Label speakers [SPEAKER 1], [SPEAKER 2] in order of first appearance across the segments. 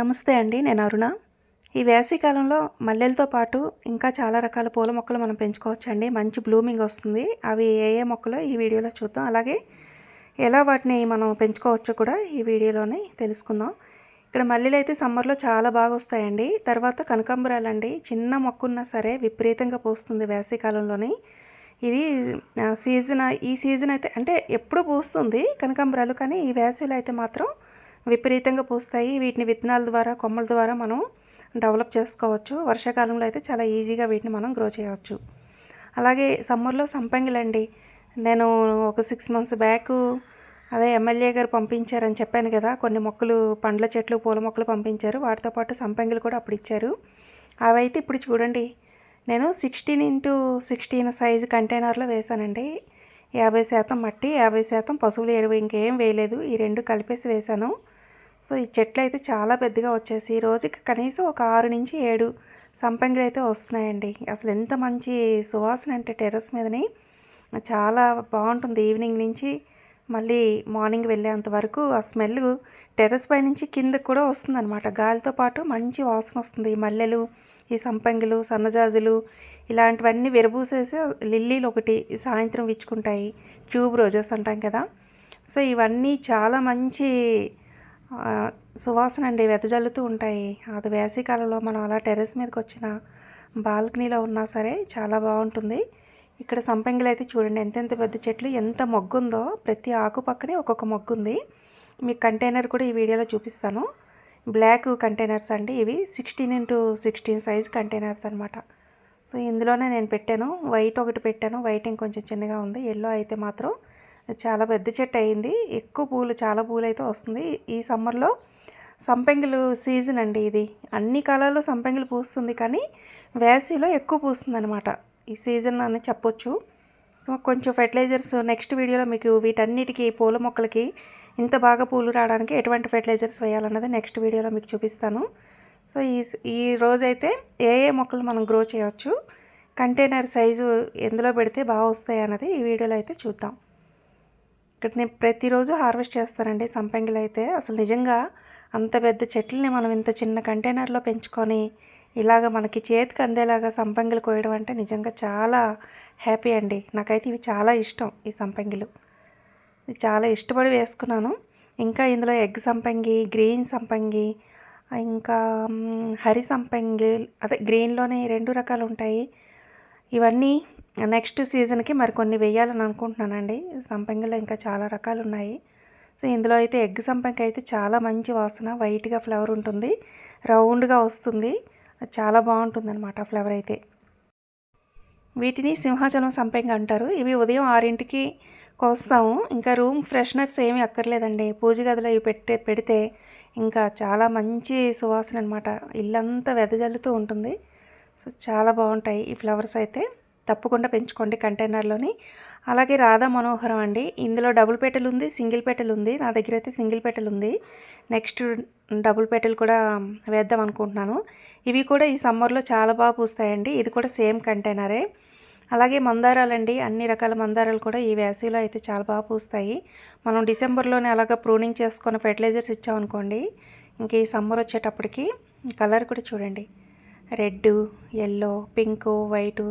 [SPEAKER 1] నమస్తే అండి నేను అరుణ. ఈ వేసవికాలంలో మల్లెలతో పాటు ఇంకా చాలా రకాల పూల మొక్కలు మనం పెంచుకోవచ్చండి. మంచి బ్లూమింగ్ వస్తుంది. అవి ఏ ఏ మొక్కలో ఈ వీడియోలో చూద్దాం. అలాగే ఎలా వాటిని మనం పెంచుకోవచ్చో కూడా ఈ వీడియోలోనే తెలుసుకుందాం. ఇక్కడ మల్లెలు అయితే సమ్మర్లో చాలా బాగా వస్తాయండి. తర్వాత కనకాంబరాలండి. చిన్న మొక్క ఉన్నా సరే విపరీతంగా పూస్తుంది వేసవికాలంలోని ఇది సీజన్ ఈ సీజన్ అయితే అంటే ఎప్పుడు పూస్తుంది కనకాంబరాలు కానీ ఈ వేసవిలో అయితే మాత్రం విపరీతంగా పూస్తాయి. వీటిని విత్తనాల ద్వారా కొమ్మల ద్వారా మనం డెవలప్ చేసుకోవచ్చు. వర్షాకాలంలో అయితే చాలా ఈజీగా వీటిని మనం గ్రో చేయవచ్చు. అలాగే సమ్మర్లో సంపంగిలండి. నేను ఒక సిక్స్ మంత్స్ బ్యాక్ అదే ఎమ్మెల్యే గారు పంపించారని చెప్పాను కదా. కొన్ని మొక్కలు పండ్ల చెట్లు పూల మొక్కలు పంపించారు. వాటితో పాటు సంపంగిలు కూడా అప్పుడు ఇచ్చారు. అవైతే ఇప్పుడు చూడండి. నేను సిక్స్టీన్ ఇంటూ సిక్స్టీన్ సైజు కంటైనర్లో వేశానండి. యాభై శాతం మట్టి యాభై శాతం పశువుల ఎరువు ఇంకేం వేయలేదు. ఈ రెండు కలిపేసి వేశాను. సో ఈ చెట్లు అయితే చాలా పెద్దగా వచ్చేసి రోజుకి కనీసం ఒక ఆరు నుంచి ఏడు సంపంగిలు అయితే వస్తున్నాయండి. అసలు ఎంత మంచి సువాసన అంటే టెర్రస్ మీదని. చాలా బాగుంటుంది. ఈవినింగ్ నుంచి మళ్ళీ మార్నింగ్ వెళ్ళేంత వరకు ఆ స్మెల్ టెర్రస్ పై నుంచి కిందకు కూడా వస్తుందన్నమాట. గాలితో పాటు మంచి వాసన వస్తుంది. ఈ మల్లెలు ఈ సంపంగిలు సన్నజాజులు ఇలాంటివన్నీ విరబూసేసి లిల్లీలు ఒకటి సాయంత్రం విచ్చుకుంటాయి. ట్యూబ్ రోజెస్ అంటాం కదా. సో ఇవన్నీ చాలా మంచి సువాసన అండి వెదజల్లుతూ ఉంటాయి. అది వేసవికాలంలో మనం అలా టెర్రస్ మీదకి వచ్చిన బాల్కనీలో ఉన్నా సరే చాలా బాగుంటుంది. ఇక్కడ సంపంగిలు అయితే చూడండి ఎంతెంత పెద్ద చెట్లు ఎంత మొగ్గు ఉందో ప్రతి ఆకు పక్కనే ఒక్కొక్క మొగ్గు ఉంది మీకు కంటైనర్ కూడా ఈ వీడియోలో చూపిస్తాను. బ్లాక్ కంటైనర్స్ అండి ఇవి sixteen into sixteen size containers అనమాట సో ఇందులోనే నేను పెట్టాను వైట్ ఒకటి పెట్టాను వైట్ ఇంకొంచెం చిన్నగా ఉంది ఎల్లో అయితే మాత్రం చాలా పెద్ద చెట్టు అయింది. ఎక్కువ పూలు చాలా పూలు అయితే వస్తుంది. ఈ సమ్మర్లో సంపెంగులు సీజన్ అండి ఇది. అన్ని కాలాల్లో సంపెంగులు పూస్తుంది కానీ వేసవిలో ఎక్కువ పూస్తుంది అనమాట ఈ సీజన్ అని చెప్పొచ్చు. సో కొంచెం ఫెర్టిలైజర్స్ నెక్స్ట్ వీడియోలో మీకు వీటన్నిటికీ పూల మొక్కలకి ఇంత బాగా పూలు రావడానికి ఎటువంటి ఫెర్టిలైజర్స్ వేయాలన్నది నెక్స్ట్ వీడియోలో మీకు చూపిస్తాను. సో ఈ ఈ రోజైతే ఏ ఏ మొక్కలు మనం గ్రో చేయవచ్చు కంటైనర్ సైజు ఎందులో పెడితే బాగా వస్తాయి అన్నది ఈ వీడియోలో అయితే చూద్దాం. ఇక్కడ నేను ప్రతిరోజు హార్వెస్ట్ చేస్తానండి సంపంగిలు అయితే అసలు నిజంగా అంత పెద్ద చెట్లని మనం ఇంత చిన్న కంటైనర్లో పెంచుకొని ఇలాగ మనకి చేతికి అందేలాగా సంపంగిలు కోయడం అంటే నిజంగా చాలా హ్యాపీ అండి. నాకైతే ఇవి చాలా ఇష్టం ఈ సంపంగిలు. ఇది చాలా ఇష్టపడి వేసుకున్నాను. ఇంకా ఇందులో ఎగ్ సంపంగి గ్రీన్ సంపంగి ఇంకా హరి సంపంగి అదే గ్రీన్లోనే రెండు రకాలు ఉంటాయి. ఇవన్నీ నెక్స్ట్ సీజన్కి మరికొన్ని వేయాలని అనుకుంటున్నానండి. సంపంగిలో ఇంకా చాలా రకాలు ఉన్నాయి సో ఇందులో అయితే ఎగ్ సంపంగి అయితే చాలా మంచి వాసన వైట్గా ఫ్లవర్ ఉంటుంది. రౌండ్గా వస్తుంది. చాలా బాగుంటుంది అనమాట ఫ్లవర్ అయితే. వీటిని సింహాచలం సంపంగి అంటారు. ఇవి ఉదయం ఆరింటికి కోస్తాము. ఇంకా రూమ్ ఫ్రెషనర్స్ ఏమీ అక్కర్లేదండి. పూజ గదిలో ఇవి పెట్టే పెడితే ఇంకా చాలా మంచి సువాసన అనమాట ఇల్లంతా వెదజల్లుతూ ఉంటుంది. సో చాలా బాగుంటాయి ఈ ఫ్లవర్స్ అయితే. తప్పకుండా పెంచుకోండి కంటైనర్లోని. అలాగే రాధా మనోహరం అండి ఇందులో డబుల్ పెటల్ ఉంది సింగిల్ పెటల్ ఉంది నా దగ్గర అయితే సింగిల్ పెటల్ ఉంది నెక్స్ట్ డబుల్ పెటల్ కూడా వేద్దాం అనుకుంటున్నాను. ఇవి కూడా ఈ సమ్మర్లో చాలా బాగా పూస్తాయండి ఇది కూడా సేమ్ కంటైనరే. అలాగే మందారాలండి అన్ని రకాల మందారాలు కూడా ఈ వేసవిలో అయితే చాలా బాగా పూస్తాయి. మనం డిసెంబర్లోనే అలాగా ప్రూనింగ్ చేసుకున్న ఫెర్టిలైజర్స్ ఇచ్చామనుకోండి ఇంక ఈ సమ్మర్ వచ్చేటప్పటికి కలర్ కూడా చూడండి. రెడ్ ఎల్లో పింక్ వైటు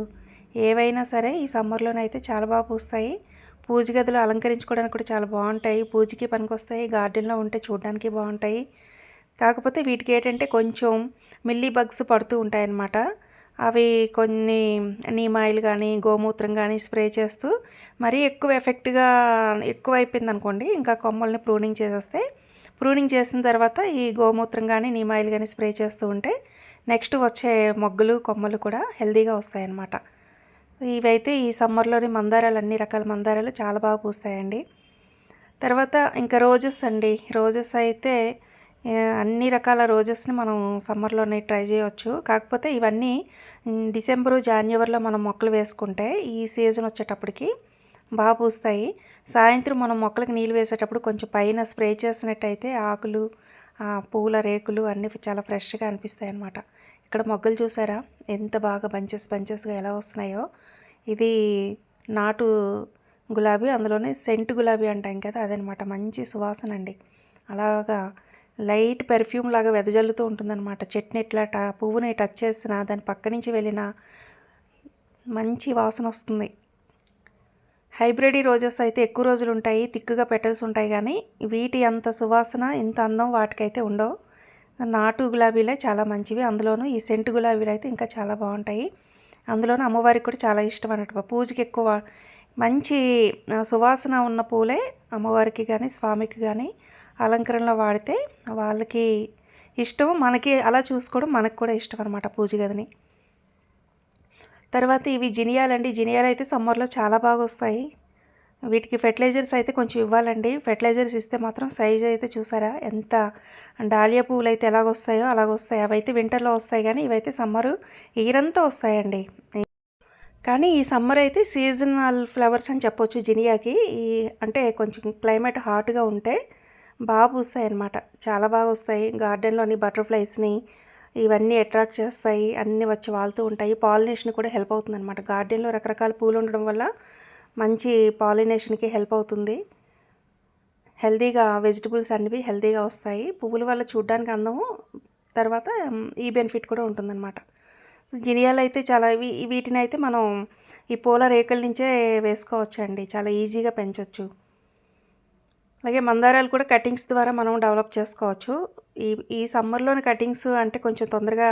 [SPEAKER 1] ఏవైనా సరే ఈ సమ్మర్లోనే అయితే చాలా బాగా పూస్తాయి. పూజ గదులు అలంకరించుకోవడానికి కూడా చాలా బాగుంటాయి. పూజకి పనికొస్తాయి. గార్డెన్లో ఉంటే చూడడానికి బాగుంటాయి. కాకపోతే వీటికి ఏంటంటే కొంచెం మిల్లీ బగ్స్ పడుతూ ఉంటాయన్నమాట. అవి కొన్ని నీమ్ ఆయిల్ కానీ గోమూత్రం కానీ స్ప్రే చేస్తూ మరీ ఎక్కువ ఎఫెక్ట్గా ఎక్కువ అయిపోయింది అనుకోండి ఇంకా కొమ్మల్ని ప్రూనింగ్ చేసేస్తే ప్రూనింగ్ చేసిన తర్వాత ఈ గోమూత్రం కానీ నీమ్ ఆయిల్ కానీ స్ప్రే చేస్తూ ఉంటే నెక్స్ట్ వచ్చే మొగ్గలు కొమ్మలు కూడా హెల్తీగా వస్తాయన్నమాట. ఇవైతే ఈ సమ్మర్లోని మందారాలు అన్ని రకాల మందారాలు చాలా బాగా పూస్తాయండి. తర్వాత ఇంకా రోజెస్ అండి. రోజెస్ అయితే అన్ని రకాల రోజెస్ని మనం సమ్మర్లోనే ట్రై చేయవచ్చు కాకపోతే ఇవన్నీ డిసెంబరు జాన్యువరిలో మనం మొక్కలు వేసుకుంటే ఈ సీజన్ వచ్చేటప్పటికి బాగా పూస్తాయి. సాయంత్రం మనం మొక్కలకు నీళ్ళు వేసేటప్పుడు కొంచెం పైన స్ప్రే చేసినట్టయితే ఆకులు పూల రేకులు అన్నీ చాలా ఫ్రెష్గా అనిపిస్తాయి అన్నమాట ఇక్కడ మొగ్గలు చూసారా? ఎంత బాగా బంచెస్ బంచెస్గా ఎలా వస్తున్నాయో. ఇది నాటు గులాబీ అందులోనే సెంట్ గులాబీ అంటాం కదా అదనమాట. మంచి సువాసన అండి. అలాగా లైట్ పెర్ఫ్యూమ్ లాగా వెదజల్లుతూ ఉంటుందన్నమాట. చెట్ని ఇట్లా పువ్వుని టచ్ చేసిన దాని పక్క నుంచి వెళ్ళిన మంచి వాసన వస్తుంది. హైబ్రిడ్ రోజెస్ అయితే ఎక్కువ రోజులు ఉంటాయి తిక్కుగా పెటల్స్ ఉంటాయి కానీ వీటి అంత సువాసన ఇంత అందం వాటికైతే ఉండవు. నాటు గులాబీలే చాలా మంచివి. అందులోనూ ఈ సెంటు గులాబీలు అయితే ఇంకా చాలా బాగుంటాయి. అందులోనూ అమ్మవారికి కూడా చాలా ఇష్టం అన్నట్టు పూజకి ఎక్కువ మంచి సువాసన ఉన్న పూలే అమ్మవారికి కానీ స్వామికి కానీ అలంకరణలో వాడితే వాళ్ళకి ఇష్టం మనకి అలా చూసుకోవడం మనకు కూడా ఇష్టం అనమాట పూజ గదిని. తర్వాత ఇవి జినియాలండి. జినియాలు అయితే సమ్మర్లో చాలా బాగా వస్తాయి. వీటికి ఫెర్టిలైజర్స్ అయితే కొంచెం ఇవ్వాలండి. ఫెర్టిలైజర్స్ ఇస్తే మాత్రం సైజ్ అయితే చూసారా? ఎంత డాలియా పువ్వులు అయితే ఎలాగ వస్తాయో అలాగ వస్తాయి అవైతే వింటర్లో వస్తాయి కానీ ఇవైతే సమ్మరు ఇయరంతా వస్తాయండి. కానీ ఈ సమ్మర్ అయితే సీజనల్ ఫ్లవర్స్ అని చెప్పొచ్చు జినియాకి. ఈ అంటే కొంచెం క్లైమేట్ హాట్గా ఉంటే బాగా పూస్తాయి అన్నమాట చాలా బాగా వస్తాయి. గార్డెన్లోని బటర్ఫ్లైస్ని ఇవన్నీ అట్రాక్ట్ చేస్తాయి. అన్నీ వచ్చి వాళ్తూ ఉంటాయి. పాలినేషన్ కూడా హెల్ప్ అవుతుంది అనమాట గార్డెన్లో రకరకాల పూలు ఉండడం వల్ల మంచి పాలినేషన్కి హెల్ప్ అవుతుంది. హెల్తీగా వెజిటబుల్స్ అన్నివి హెల్తీగా వస్తాయి. పువ్వుల వల్ల చూడడానికి అందము తర్వాత ఈ బెనిఫిట్ కూడా ఉంటుందన్నమాట. జినియాలు అయితే చాలా వీటిని అయితే మనం ఈ పూల రేకుల నుంచే వేసుకోవచ్చండి. చాలా ఈజీగా పెంచవచ్చు అలాగే మందారాలు కూడా కటింగ్స్ ద్వారా మనం డెవలప్ చేసుకోవచ్చు. ఈ ఈ సమ్మర్లోని కటింగ్స్ అంటే కొంచెం తొందరగా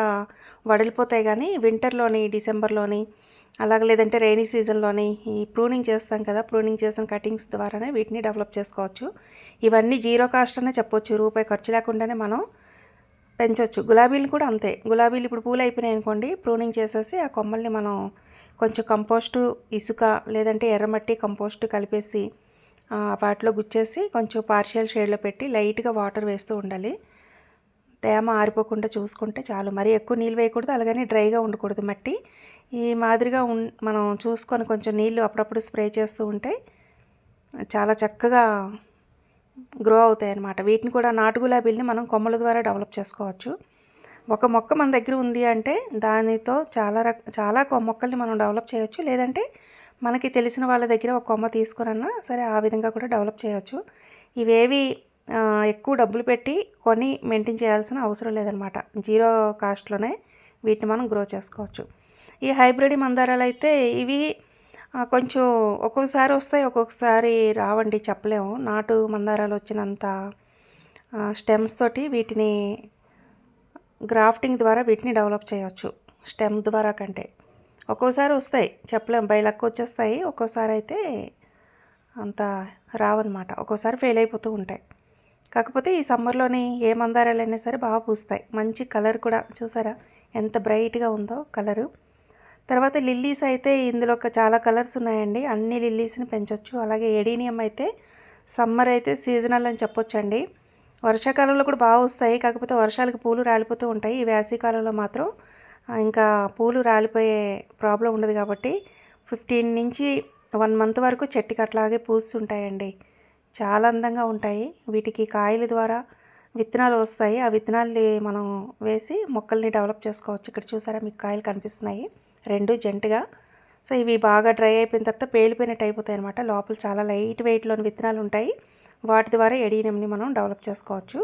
[SPEAKER 1] వడిలిపోతాయి కానీ వింటర్లోని డిసెంబర్లోని అలాగే లేదంటే రైనీ సీజన్లోని ఈ ప్రూనింగ్ చేస్తాం కదా ప్రూనింగ్ చేసిన కటింగ్స్ ద్వారానే వీటిని డెవలప్ చేసుకోవచ్చు. ఇవన్నీ జీరో కాస్ట్ అనే చెప్పొచ్చు రూపాయి ఖర్చు లేకుండానే మనం పెంచవచ్చు గులాబీలు కూడా అంతే. గులాబీలు ఇప్పుడు పూలు అయిపోయినాయి అనుకోండి ప్రూనింగ్ చేసేసి ఆ కొమ్మల్ని మనం కొంచెం కంపోస్టు ఇసుక లేదంటే ఎర్రమట్టి కంపోస్టు కలిపేసి వాటిలో గుచ్చేసి కొంచెం పార్షియల్ షేడ్లో పెట్టి లైట్గా వాటర్ వేస్తూ ఉండాలి. తేమ ఆరిపోకుండా చూసుకుంటే చాలు. మరీ ఎక్కువ నీళ్ళు వేయకూడదు అలాగని డ్రైగా ఉండకూడదు మట్టి. ఈ మాదిరిగా ఉన్ మనం చూసుకొని కొంచెం నీళ్ళు అప్పుడప్పుడు స్ప్రే చేస్తూ ఉంటే చాలా చక్కగా గ్రో అవుతాయి అన్నమాట. వీటిని కూడా నాటు గులాబీల్ని మనం కొమ్మల ద్వారా డెవలప్ చేసుకోవచ్చు. ఒక మొక్క మన దగ్గర ఉంది అంటే దానితో చాలా రక చాలా మొక్కల్ని మనం డెవలప్ చేయొచ్చు. లేదంటే మనకి తెలిసిన వాళ్ళ దగ్గర ఒక కొమ్మ తీసుకురన్నా సరే ఆ విధంగా కూడా డెవలప్ చేయవచ్చు ఇవేవి ఎక్కువ డబ్బులు పెట్టి కొని మెయింటైన్ చేయాల్సిన అవసరం లేదనమాట. జీరో కాస్ట్లోనే వీటిని మనం గ్రో చేసుకోవచ్చు. ఈ హైబ్రిడ్ మందారాలు అయితే ఇవి కొంచెం ఒక్కొక్కసారి వస్తాయి ఒక్కొక్కసారి రావండి చెప్పలేము. నాటు మందారాలు వచ్చినంత స్టెమ్స్ తోటి వీటిని గ్రాఫ్టింగ్ ద్వారా వీటిని డెవలప్ చేయవచ్చు స్టెమ్ ద్వారా కంటే. ఒక్కోసారి వస్తాయి. చెప్పలేం. బై లక్ వచ్చేస్తాయి. ఒక్కోసారి అయితే అంత రావన్నమాట. ఒక్కోసారి ఫెయిల్ అయిపోతూ ఉంటాయి. కాకపోతే ఈ సమ్మర్లోని ఏ మందారాలైనా సరే బాగా పూస్తాయి. మంచి కలర్ కూడా చూసారా? ఎంత బ్రైట్గా ఉందో కలరు. తర్వాత లిల్లీస్ అయితే ఇందులో ఒక చాలా కలర్స్ ఉన్నాయండి. అన్ని లిల్లీస్ని పెంచవచ్చు అలాగే ఎడీనియం అయితే సమ్మర్ అయితే సీజనల్ అని చెప్పొచ్చండి. వర్షాకాలంలో కూడా బాగా వస్తాయి. కాకపోతే వర్షాలకు పూలు రాలిపోతూ ఉంటాయి. ఈ వేసవికాలంలో మాత్రం ఇంకా పూలు రాలిపోయే ప్రాబ్లం ఉండదు కాబట్టి ఫిఫ్టీన్ నుంచి వన్ మంత్ వరకు చెట్టుకి అట్లాగే పూస్తుంటాయండి చాలా అందంగా ఉంటాయి. వీటికి కాయల ద్వారా విత్తనాలు వస్తాయి. ఆ విత్తనాల్ని మనం వేసి మొక్కల్ని డెవలప్ చేసుకోవచ్చు. ఇక్కడ చూసారా మీకు కాయలు కనిపిస్తున్నాయి. రెండు జంటుగా. సో ఇవి బాగా డ్రై అయిపోయిన తర్వాత పేలిపోయినట్టు అయిపోతాయి అనమాట లోపల చాలా లైట్ వెయిట్లోని విత్తనాలు ఉంటాయి. వాటి ద్వారా ఎడీనియంని మనం డెవలప్ చేసుకోవచ్చు.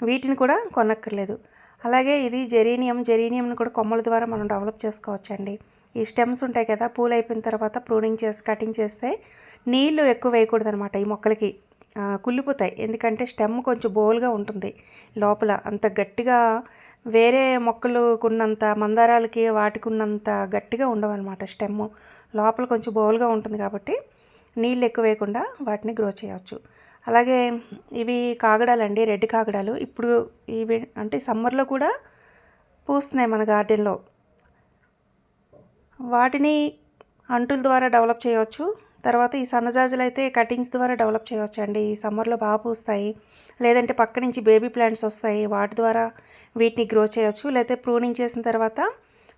[SPEAKER 1] వీటిని కూడా కొనక్కర్లేదు. అలాగే ఇది జెరీనియం జెరీనియంని కూడా కొమ్మల ద్వారా మనం డెవలప్ చేసుకోవచ్చండి. ఈ స్టెమ్స్ ఉంటాయి కదా పూలు అయిపోయిన తర్వాత ప్రూనింగ్ చేసి కటింగ్ చేస్తే నీళ్ళు ఎక్కువ వేయకూడదు అనమాట ఈ మొక్కలకి. కుళ్ళిపోతాయి. ఎందుకంటే స్టెమ్ కొంచెం బోల్గా ఉంటుంది లోపల. అంత గట్టిగా వేరే మొక్కలుకున్నంత మందారాలకి వాటికి ఉన్నంత గట్టిగా ఉండవన్నమాట స్టెమ్ లోపల కొంచెం బోల్గా ఉంటుంది కాబట్టి నీళ్ళు ఎక్కువ వేయకుండా వాటిని గ్రో చేయవచ్చు. అలాగే ఇవి కాగడాలండి రెడ్ కాగడాలు. ఇప్పుడు ఇవి అంటే సమ్మర్లో కూడా పూస్తున్నాయి మన గార్డెన్లో. వాటిని అంటుల ద్వారా డెవలప్ చేయవచ్చు. తర్వాత ఈ సన్నజాజులు అయితే కటింగ్స్ ద్వారా డెవలప్ చేయవచ్చు అండి. ఈ సమ్మర్లో బాగా పూస్తాయి. లేదంటే పక్క నుంచి బేబీ ప్లాంట్స్ వస్తాయి. వాటి ద్వారా వీటిని గ్రో చేయవచ్చు లేకపోతే ప్రూనింగ్ చేసిన తర్వాత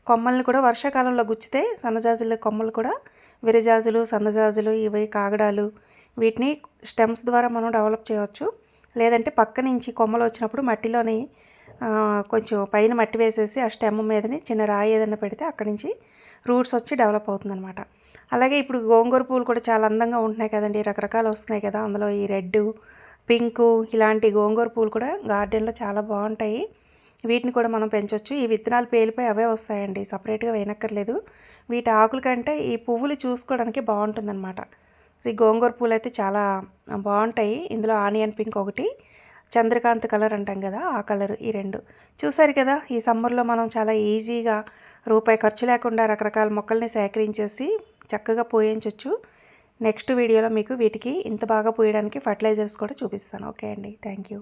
[SPEAKER 1] కొమ్మల్ని కూడా వర్షాకాలంలో గుచ్చితే సన్నజాజుల కొమ్మలు కూడా విరజాజులు సన్నజాజులు ఇవి కాగడాలు వీటిని స్టెమ్స్ ద్వారా మనం డెవలప్ చేయవచ్చు. లేదంటే పక్క నుంచి కొమ్మలు వచ్చినప్పుడు మట్టిలోని కొంచెం పైన మట్టి వేసేసి ఆ స్టెమ్ మీదని చిన్న రాయి ఏదైనా పెడితే అక్కడి నుంచి రూట్స్ వచ్చి డెవలప్ అవుతుందన్నమాట. అలాగే ఇప్పుడు గోంగూర పూలు కూడా చాలా అందంగా ఉంటున్నాయి కదండి రకరకాలు వస్తున్నాయి కదా. అందులో ఈ రెడ్ పింకు ఇలాంటి గోంగూర పూలు కూడా గార్డెన్లో చాలా బాగుంటాయి. వీటిని కూడా మనం పెంచవచ్చు ఈ విత్తనాలు పేలిపోయి అవే వస్తాయండి. సపరేట్గా వేయనక్కర్లేదు. వీటి ఆకుల కంటే ఈ పువ్వులు చూసుకోవడానికి బాగుంటుందన్నమాట. ఈ గోంగూర పూలు అయితే చాలా బాగుంటాయి. ఇందులో ఆనియన్ పింక్ ఒకటి చంద్రకాంత్ కలర్ అంటాం కదా ఆ కలర్ ఈ రెండు. చూసారు కదా ఈ సమ్మర్లో మనం చాలా ఈజీగా రూపాయి ఖర్చు లేకుండా రకరకాల మొక్కల్ని సేకరించేసి చక్కగా పోయించవచ్చు నెక్స్ట్ వీడియోలో మీకు వీటికి ఇంత బాగా పోయడానికి ఫర్టిలైజర్స్ కూడా చూపిస్తాను. ఓకే అండి. Thank you.